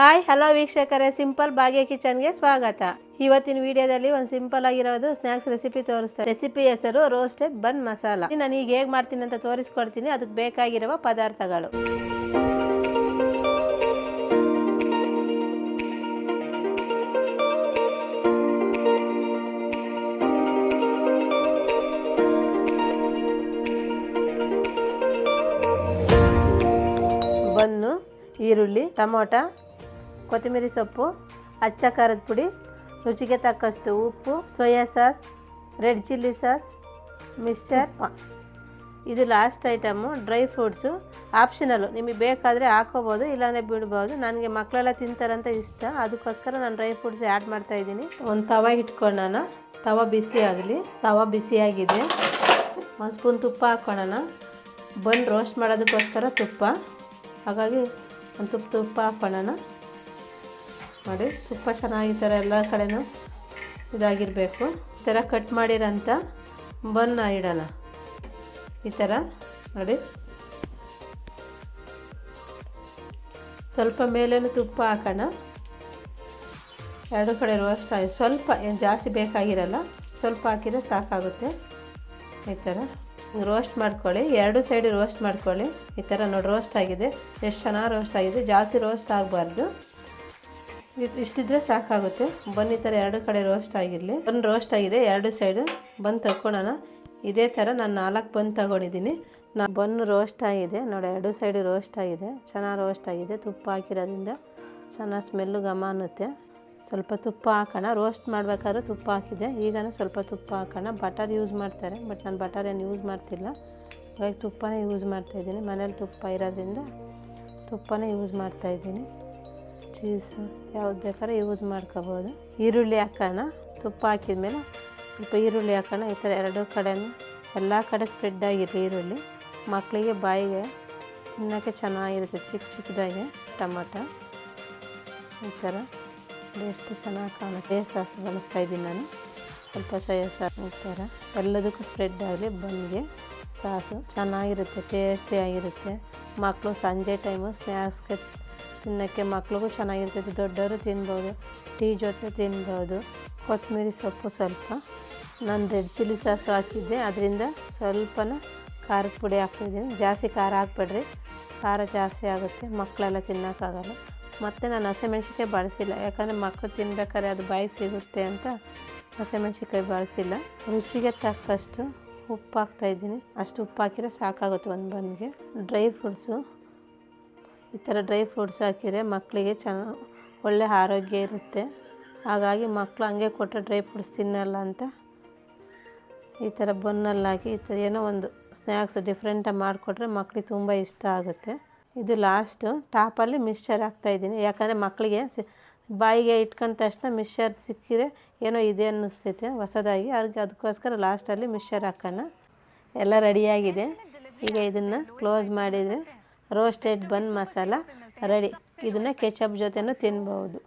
Hi, hello ವೀಕ್ಷಕರೇ, simple ಭಾಗ್ಯ ಕಿಚನ್ಗೆ ಸ್ವಾಗತ. ಇವತ್ತಿನ ವಿಡಿಯೋದಲ್ಲಿ ಒಂದು ಸಿಂಪಲ್ ಆಗಿರೋದು ಸ್ನ್ಯಾಕ್ಸ್ ರೆಸಿಪಿ ತೋರಿಸ್ತಾರೆ ರೆಸಿಪಿ ಹೆಸರು ರೋಸ್ಟೆಡ್ ಬನ್ ಮಸಾಲ. ನಾನು ಈಗ ಹೇಗೆ ಮಾಡ್ತೀನಿ ಅಂತ ತೋರಿಸ್ಕೊಡ್ತೀನಿ ಅದಕ್ಕೆ ಬೇಕಾಗಿರುವ ಪದಾರ್ಥಗಳು. ಬನ್ನು, ಈರುಳ್ಳಿ, ಟೊಮೊಟ ಕೊತ್ತಂಬರಿ ಸೊಪ್ಪು, ಅಚ್ಚ ಖಾರದ ಪುಡಿ, ರುಚಿಗೆ ತಕ್ಕಷ್ಟು ಉಪ್ಪು, soya sauce, red chilli sauce, mixture ಪಾ. ಇದು last item dry fruits optional ನಿಮಗೆ ಬೇಕಾದರೆ ಹಾಕೋಬೋದು, ಇಲ್ಲಾಂದರೆ ಬಿಡ್ಬೋದು. ನನಗೆ ಮಕ್ಕಳೆಲ್ಲ ತಿಂತಾರಂತ ಇಷ್ಟ. ಅದಕ್ಕೋಸ್ಕರ ನಾನು ಡ್ರೈ ಫ್ರೂಟ್ಸ್ ಆ್ಯಡ್ ಮಾಡ್ತಾಯಿದ್ದೀನಿ ಒಂದು ತವ ಇಟ್ಕೊಳ್ಳೋಣ ತವ ಬಿಸಿ ಆಗಲಿ. ತವ ಬಿಸಿಯಾಗಿದೆ ಒಂದು ಸ್ಪೂನ್ ತುಪ್ಪ ಹಾಕ್ಕೊಳ್ಳೋಣ ಬನ್ ರೋಸ್ಟ್ ಮಾಡೋದಕ್ಕೋಸ್ಕರ ತುಪ್ಪ. ಹಾಗಾಗಿ ಒಂದು ತುಪ್ಪ ತುಪ್ಪ ಹಾಕ್ಕೊಳ್ಳೋಣ ನೋಡಿ ತುಪ್ಪ ಚೆನ್ನಾಗಿ ಥರ ಎಲ್ಲ ಕಡೆನೂ ಇದಾಗಿರಬೇಕು. ಈ ಥರ ಕಟ್ ಮಾಡಿರೋಂಥ ಬನ್ನ ಇಡೋಣ ಈ ಥರ ನೋಡಿ. ಸ್ವಲ್ಪ ಮೇಲೇನು ತುಪ್ಪ ಹಾಕೋಣ. ಎರಡು ಕಡೆ ರೋಸ್ಟ್ ಆಗಿ ಸ್ವಲ್ಪ ಏನು ಜಾಸ್ತಿ ಬೇಕಾಗಿರಲ್ಲ, ಸ್ವಲ್ಪ ಹಾಕಿದರೆ ಸಾಕಾಗುತ್ತೆ. ಈ ಥರ ರೋಸ್ಟ್ ಮಾಡ್ಕೊಳ್ಳಿ. ಎರಡು ಸೈಡ್ ರೋಸ್ಟ್ ಮಾಡ್ಕೊಳ್ಳಿ. ಈ ಥರ ನೋಡಿ ರೋಸ್ಟ್ ಆಗಿದೆ. ಎಷ್ಟು ಚೆನ್ನಾಗಿ ರೋಸ್ಟ್ ಆಗಿದೆ. ಜಾಸ್ತಿ ರೋಸ್ಟ್ ಆಗಬಾರ್ದು. ಇಷ್ಟಿದ್ರೆ ಸಾಕಾಗುತ್ತೆ. ಬನ್ನಿ ಥರ ಎರಡು ಕಡೆ ರೋಸ್ಟ್ ಆಗಿರಲಿ. ಒಂದು ರೋಸ್ಟ್ ಆಗಿದೆ, ಎರಡು ಸೈಡು ಬಂದು ತಗೊಳ್ಳೋಣ ಇದೇ ಥರ ನಾನು ನಾಲ್ಕು ಬಂದು ತಗೊಂಡಿದ್ದೀನಿ. ನಾ ಬನ್ ರೋಸ್ಟ್ ಆಗಿದೆ. ನೋಡಿ, ಎರಡು ಸೈಡು ರೋಸ್ಟ್ ಆಗಿದೆ. ಚೆನ್ನಾಗಿ ರೋಸ್ಟ್ ಆಗಿದೆ. ತುಪ್ಪ ಹಾಕಿರೋದ್ರಿಂದ ಚೆನ್ನಾಗಿ ಸ್ಮೆಲ್ಲು ಘಮ ಅನ್ನುತ್ತೆ. ಸ್ವಲ್ಪ ತುಪ್ಪ ಹಾಕೋಣ. ರೋಸ್ಟ್ ಮಾಡಬೇಕಾದ್ರೆ ತುಪ್ಪ ಹಾಕಿದೆ ಈಗಲೂ ಸ್ವಲ್ಪ ತುಪ್ಪ ಹಾಕೋಣ. ಬಟರ್ ಯೂಸ್ ಮಾಡ್ತಾರೆ ಬಟ್ ನಾನು ಬಟರ್ ಏನು ಯೂಸ್ ಮಾಡ್ತಿಲ್ಲ. ಹಾಗಾಗಿ ತುಪ್ಪನೇ ಯೂಸ್ ಮಾಡ್ತಾಯಿದ್ದೀನಿ ಮನೇಲಿ ತುಪ್ಪ ಇರೋದ್ರಿಂದ ತುಪ್ಪನೇ ಯೂಸ್ ಮಾಡ್ತಾಯಿದ್ದೀನಿ ಚೀಸ್ ಯಾವ್ದು ಬೇಕಾದ್ರೆ ಯೂಸ್ ಮಾಡ್ಕೋಬೋದು. ಈರುಳ್ಳಿ ಹಾಕೋಣ, ತುಪ್ಪ ಹಾಕಿದ್ಮೇಲೆ ಸ್ವಲ್ಪ ಈರುಳ್ಳಿ ಹಾಕೋಣ. ಈ ಥರ ಎರಡೂ ಕಡೆನೂ ಎಲ್ಲ ಕಡೆ ಸ್ಪ್ರೆಡ್ ಆಗಿರಲಿ ಈರುಳ್ಳಿ. ಮಕ್ಕಳಿಗೆ ಬಾಯಿಗೆ ತಿನ್ನೋಕ್ಕೆ ಚೆನ್ನಾಗಿರುತ್ತೆ, ಚಿಕ್ಕ ಚಿಕ್ಕದಾಗಿ ಟೊಮಟೊ. ಈ ಥರ ಎಷ್ಟು ಚೆನ್ನಾಗಿ ಕಾಣುತ್ತೆ. ಸಾಸು ಬಳಸ್ತಾ ಇದ್ದೀನಿ ನಾನು. ಸ್ವಲ್ಪ ಸೋಯಾ ಸಾಸ್ ಎಲ್ಲದಕ್ಕೂ ಸ್ಪ್ರೆಡ್ ಆಗಲಿ ಬನ್ನಿಗೆ ಸಾಸು ಚೆನ್ನಾಗಿರುತ್ತೆ ಟೇಸ್ಟಿ ಆಗಿರುತ್ತೆ. ಮಕ್ಕಳು ಸಂಜೆ ಟೈಮು ಸ್ನ್ಯಾಕ್ಸ್ಗೆ ತಿನ್ನೋಕ್ಕೆ ಮಕ್ಳಿಗೂ ಚೆನ್ನಾಗಿರ್ತೈತೆ ದೊಡ್ಡವರು ತಿನ್ಬೋದು, ಟೀ ಜೊತೆ ತಿನ್ಬೋದು. ಕೊತ್ತಂಬರಿ ಸೊಪ್ಪು ಸ್ವಲ್ಪ. ನಾನು ರೆಡ್ ಚಿಲ್ಲಿ ಸಾಸ್ ಹಾಕಿದ್ದೆ, ಅದರಿಂದ ಸ್ವಲ್ಪನ ಖಾರದ ಪುಡಿ ಹಾಕ್ತಿದ್ದೀನಿ. ಜಾಸ್ತಿ ಖಾರ ಹಾಕ್ಬೇಡ್ರಿ. ಖಾರ ಜಾಸ್ತಿ ಆಗುತ್ತೆ ಮಕ್ಕಳೆಲ್ಲ ತಿನ್ನೋಕ್ಕಾಗಲ್ಲ. ಮತ್ತು ನಾನು ಹಸಿಮೆಣ್ಸಿಕಾಯಿ ಬಳಸಿಲ್ಲ. ಯಾಕಂದರೆ ಮಕ್ಕಳು ತಿನ್ಬೇಕಾದ್ರೆ ಅದು ಬಾಯಿ ಸಿಗುತ್ತೆ ಅಂತ ಹಸಿಮೆಣ್ಸಿಕಾಯಿ ಬಳಸಿಲ್ಲ. ರುಚಿಗೆ ತಕ್ಕಷ್ಟು ಉಪ್ಪು ಹಾಕ್ತಾಯಿದ್ದೀನಿ ಅಷ್ಟು ಉಪ್ಪು ಹಾಕಿದ್ರೆ ಸಾಕಾಗುತ್ತೆ ಒಂದು ಬನ್ಗೆ ಡ್ರೈ ಫ್ರೂಟ್ಸು ಈ ಥರ ಡ್ರೈ ಫ್ರೂಟ್ಸ್ ಹಾಕಿದರೆ ಮಕ್ಕಳಿಗೆ ಚೆನ್ನ ಒಳ್ಳೆ ಆರೋಗ್ಯ ಇರುತ್ತೆ. ಹಾಗಾಗಿ ಮಕ್ಕಳು ಹಂಗೆ ಕೊಟ್ಟರೆ ಡ್ರೈ ಫ್ರೂಟ್ಸ್ ತಿನ್ನಲ್ಲ ಅಂತ ಈ ಥರ ಬನ್ನಲ್ಲಿ ಹಾಕಿ ಈ ಥರ ಏನೋ ಒಂದು ಸ್ನ್ಯಾಕ್ಸ್ ಡಿಫ್ರೆಂಟಾಗಿ ಮಾಡಿಕೊಟ್ರೆ ಮಕ್ಳಿಗೆ ತುಂಬ ಇಷ್ಟ ಆಗುತ್ತೆ. ಇದು ಲಾಸ್ಟು ಟಾಪಲ್ಲಿ ಮಿಕ್ಸ್ಚರ್ ಹಾಕ್ತಾಯಿದ್ದೀನಿ ಯಾಕಂದರೆ ಮಕ್ಕಳಿಗೆ ಬಾಯಿಗೆ ಇಟ್ಕೊಂಡ ತಕ್ಷಣ ಮಿಕ್ಸರ್ ಸಿಕ್ಕಿದ್ರೆ ಏನೋ ಇದೆ ಅನ್ನಿಸ್ತೈತೆ ಹೊಸದಾಗಿ. ಅವ್ರಿಗೆ ಅದಕ್ಕೋಸ್ಕರ ಲಾಸ್ಟಲ್ಲಿ ಮಿಶರ್ ಹಾಕೋಣ. ಎಲ್ಲ ರೆಡಿಯಾಗಿದೆ ಈಗ ಇದನ್ನು ಕ್ಲೋಸ್ ಮಾಡಿದರೆ ರೋಸ್ಟೆಡ್ ಬನ್ ಮಸಾಲ ರೆಡಿ ಇದನ್ನು ಕೆಚಪ್ ಜೊತೆನೂ ತಿನ್ಬೋದು